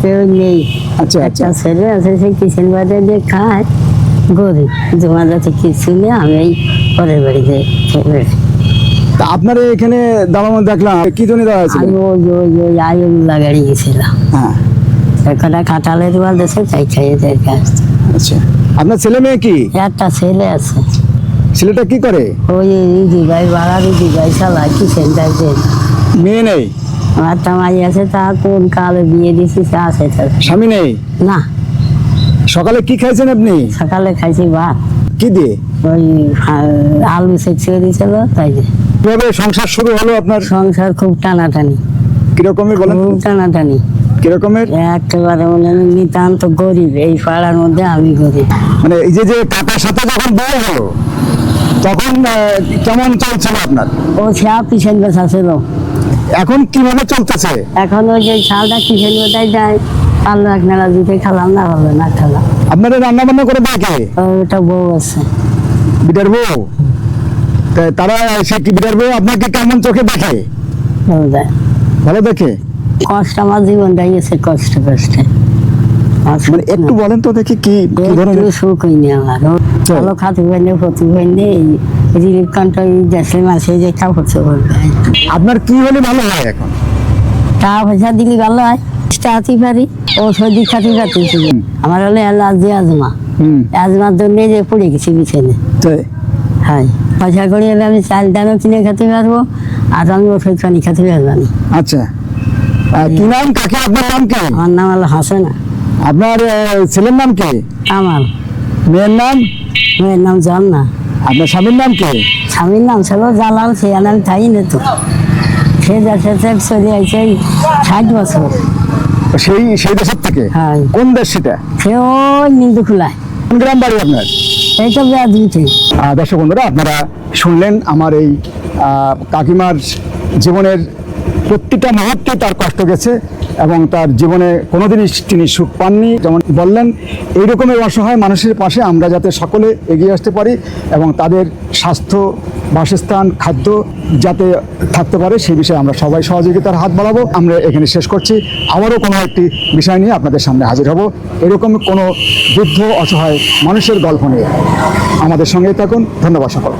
কেউ নেই। আচ্ছা। একটা ছেলে আছে সে কিচেন বাজারে খায় গরিব। তোমার কাছে কিছু নেই আমি এই পরের বাড়িতে তা আপনার এখানে দাঁড়ানো দেখলাম কি জন্য দাঁড়া আছে আমি ওই ওই ওই আয়ুল্লা গাড়ি গেছিলাম। হ্যাঁ। একটা কাঁঠালের বাল দেশে তাই খাইয়ে দেয় গাছ। আচ্ছা। আপনার ছেলে মেয়ে কি? একটা ছেলে আছে। ছেলেটা কি করে? ওই দিদি ভাই বাড়া দিদি ভাই চালা কিচেন যাইতে মেয়ে নেই? আমার মাই আছে তা কোন কালে বিয়ে দিছি সে আছে তার স্বামী নেই? না। সকালে কি খাইছেন আপনি? সকালে খাইছি ভাত। কি দিয়ে? ওই আলু দিয়েছিল তাই যে। কীভাবে সংসার শুরু হলো আপনার? সংসার খুব টানাটানি। কিরকমের বলেন? খুব টানাটানি। কিরকমের? একেবারে মনে নিতান্ত গরিব এই পাড়ার মধ্যে আমি গরিব। মানে এই যে যে কাকার সাথে যখন বড় হলো তখন কেমন চলছিল আপনার? ও সে পিছন বেচা ছিল এখন কীভাবে চলতেছে? এখন ওই যে চালটা কিসের বেটাই যায়? এক নাড়া দিতে খেলাম না হবে না খেলাম। আপনারা রান্না বান্না করে দেখে ওটা বউ আছে। বিটার বউ? তারা সে কি বিটার বউ? আপনাকে কেমন চোখে দেখে? ভালো দেখে? কষ্ট আমার জীবনটাই গেছে কষ্ট কষ্টে। মানে একটু বলেন তো দেখি কি ধরনের সুখ হয়নি আমার। ভালো খাতে পাইনি ক্ষতি হয়নি রিলিফ কান্ট্র দেশে মাসে যে কাপড় চোপড়। আপনার কি হলে ভালো হয় এখন? টাকা পয়সা দিলে ভালো হয় হাতি পারি ঔষধ খাতে পারতেছি আমার হলো অ্যালার্জি আজমা। হুম। আজমার জন্য যে পড়ে গেছি বিছানে হাই পয়সা করে এলে আমি চাল ডালও কিনে খেতে পারব আর আমি ওষুধ পানি খেতে পারব না। আচ্ছা। কি নাম? কাকে আপনার নাম কি? আমার নাম হলো হাসেনা। আপনার ছেলের নাম কি? আমার। মেয়ের নাম? মেয়ের নাম জান্না আপনার স্বামীর নাম কে? স্বামীর নাম ছিল জালাল সে আনাল তাই না তো। সে দেশে চলে আসছে ষাট বছর। সেই সেই দেশের থেকে? হ্যাঁ। কোন দেশ সেটা? সে ওই নিন্দু খোলায় কোন গ্রাম বাড়ি আপনার? এই তো আহ, দর্শক বন্ধুরা আপনারা শুনলেন আমার এই কাকিমার জীবনের প্রতিটা মুহূর্তে তার কষ্ট গেছে এবং তার জীবনে কোনোদিনই তিনি সুখ পাননি। যেমন বললেন এই রকমের অসহায় মানুষের পাশে আমরা যাতে সকলে এগিয়ে আসতে পারি এবং তাদের স্বাস্থ্য, বাসস্থান, খাদ্য যাতে থাকতে পারে, সেই বিষয়ে আমরা সবাই সহযোগিতার হাত বাড়াবো। আমরা এখানে শেষ করছি। আবারও কোনো একটি বিষয় নিয়ে আপনাদের সামনে হাজির হব। এরকম কোনো বৃদ্ধ, অসহায় মানুষের গল্প নিয়ে আমাদের সঙ্গেই থাকুন। ধন্যবাদ সকল